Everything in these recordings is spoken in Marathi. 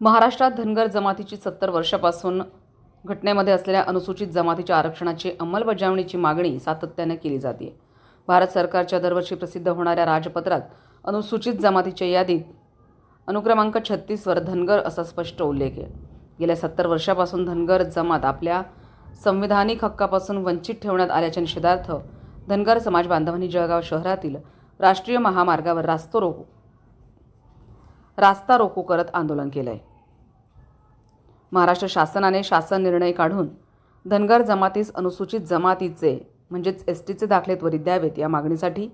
महाराष्ट्रात धनगर जमातीची सत्तर वर्षापासून घटनेमध्ये असलेल्या अनुसूचित जमातीच्या आरक्षणाची अंमलबजावणीची मागणी सातत्याने केली जाते. भारत सरकारच्या दरवर्षी प्रसिद्ध होणाऱ्या राजपत्रात अनुसूचित जमातीच्या यादीत अनुक्रमांक छत्तीसवर धनगर असा स्पष्ट उल्लेख आहे. गेल्या सत्तर वर्षापासून धनगर जमात आपल्या संविधानिक हक्कापासून वंचित ठेवण्यात आल्याच्या निषेधार्थ धनगर समाज बांधवांनी जळगाव शहरातील राष्ट्रीय महामार्गावर रास्तो रोको रास्ता रोको करत आंदोलन केलं आहे महाराष्ट्र शासनाने शासन निर्णय काढून धनगर जमातीस अनुसूचित जमातीचे म्हणजेच एस टीचे दाखले त्वरित द्यावेत या मागणीसाठी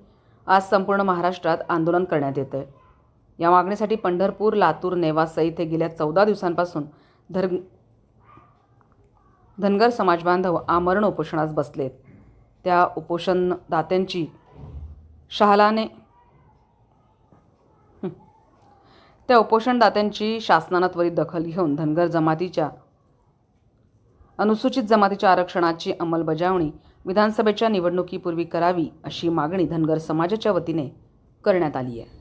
आज संपूर्ण महाराष्ट्रात आंदोलन करण्यात येतं आहे या मागणीसाठी पंढरपूर लातूर नेवासा इथे गेल्या चौदा दिवसांपासून धर धनगर समाजबांधव आमरण उपोषणास बसलेत. त्या उपोषणदात्यांची शहालाने त्या उपोषणदात्यांची शासनानं त्वरित दखल घेऊन धनगर जमातीच्या अनुसूचित जमातीच्या आरक्षणाची अंमलबजावणी विधानसभेच्या निवडणुकीपूर्वी करावी अशी मागणी धनगर समाजाच्या वतीने करण्यात आली आहे.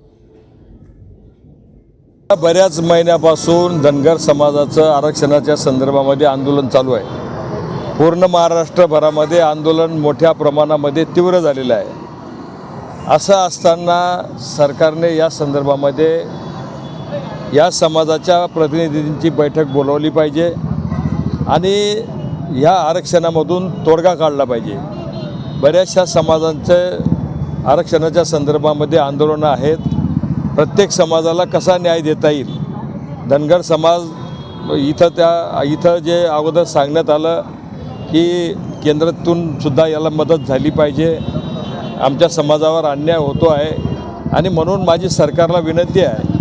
बऱ्याच महिन्यापासून धनगर समाजाचं आरक्षणाच्या संदर्भामध्ये आंदोलन चालू आहे. पूर्ण महाराष्ट्रभरामध्ये आंदोलन मोठ्या प्रमाणामध्ये तीव्र झालेलं आहे. असं असताना सरकारने या संदर्भामध्ये या समाजाच्या प्रतिनिधींची बैठक बोलवली पाहिजे आणि ह्या आरक्षणामधून तोडगा काढला पाहिजे. बऱ्याचशा समाजांचे आरक्षणाच्या संदर्भामध्ये आंदोलनं आहेत. प्रत्येक समाजाला कसा न्याय देता येईल? धनगर समाज इथं त्या इथं जे अगोदर सांगण्यात आलं की केंद्रातून सुद्धा याला मदत झाली पाहिजे. आमच्या समाजावर अन्याय होतो आहे. आणि म्हणून माझी सरकारला विनंती आहे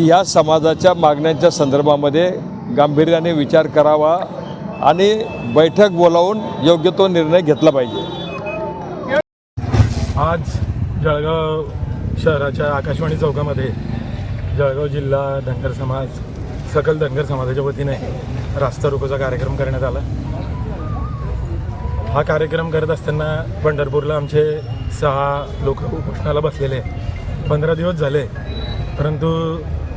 की या समाजाच्या मागण्यांच्या संदर्भामध्ये गांभीर्याने विचार करावा आणि बैठक बोलावून योग्य तो निर्णय घेतला पाहिजे. आज जळगाव शहराच्या आकाशवाणी चौकामध्ये जळगाव जिल्हा धनगर समाज सकल धनगर समाजाच्या वतीने रास्ता रोकोचा कार्यक्रम करण्यात आला. हा कार्यक्रम करत असताना पंढरपूरला आमचे सहा लोक उपोषणाला बसलेले. पंधरा दिवस झाले परंतु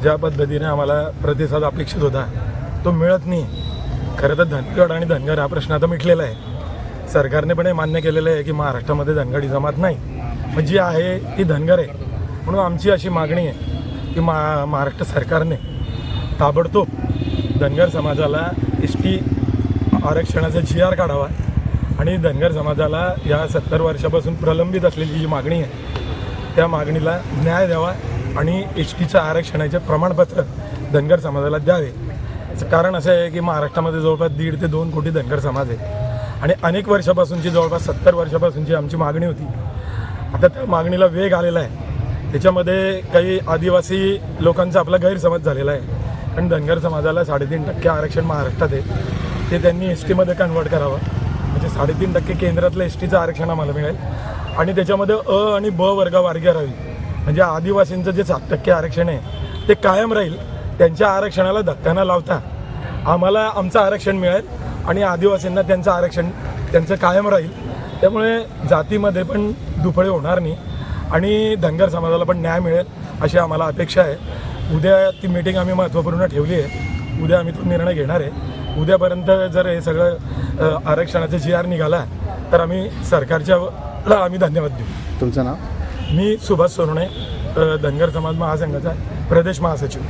ज्या पद्धतीने आम्हाला प्रतिसाद अपेक्षित होता तो मिळत नाही. खरं तर धनगड आणि धनगर हा प्रश्न आता मिटलेला आहे. सरकारने पण हे मान्य केलेलं आहे की महाराष्ट्रामध्ये धनगडी जमात नाही. मग जी आहे ती धनगर आहे. म्हणून आमची अशी मागणी आहे की मा महाराष्ट्र सरकारने ताबडतोब धनगर समाजाला एस टी आरक्षणाचा जी आर काढावा आणि धनगर समाजाला या सत्तर वर्षापासून प्रलंबित असलेली जी मागणी आहे त्या मागणीला न्याय द्यावा. आणि एस टीचं आरक्षणाचे प्रमाणपत्र धनगर समाजाला द्यावे. कारण असं आहे की महाराष्ट्रामध्ये जवळपास दीड ते दोन कोटी धनगर समाज आहे. आणि अनेक वर्षापासूनची जवळपास सत्तर वर्षापासूनची आमची मागणी होती. आता त्या मागणीला वेग आलेला आहे. त्याच्यामध्ये काही आदिवासी लोकांचा आपला गैरसमज झालेला आहे. कारण धनगर समाजाला साडेतीन टक्के आरक्षण महाराष्ट्रात आहे. ते त्यांनी एस टीमध्ये कन्वर्ट करावं. म्हणजे साडेतीन टक्के केंद्रातलं एस टीचं आरक्षण आम्हाला मिळेल. आणि त्याच्यामध्ये अ आणि ब वर्गवार्गीय राहावी म्हणजे आदिवासींचं जे सात टक्के आरक्षण आहे ते कायम राहील. त्यांच्या आरक्षणाला धक्का न लावता आम्हाला आमचं आरक्षण मिळेल आणि आदिवासींना त्यांचं आरक्षण त्यांचं कायम राहील. त्यामुळे जातीमध्ये पण दुफळे होणार नाही आणि धनगर समाजाला पण न्याय मिळेल अशी आम्हाला अपेक्षा आहे. उद्या ती मीटिंग आम्ही महत्त्वपूर्ण ठेवली आहे. उद्या आम्ही तो निर्णय घेणार आहे. उद्यापर्यंत जर हे सगळं आरक्षणाचा जी आर निघाला तर आम्ही सरकारच्या ला आम्ही धन्यवाद देऊ. तुमचं नाव? मी सुभाष सोनवणे अ, धनगर समाज महासंघाचा प्रदेश महासचिव.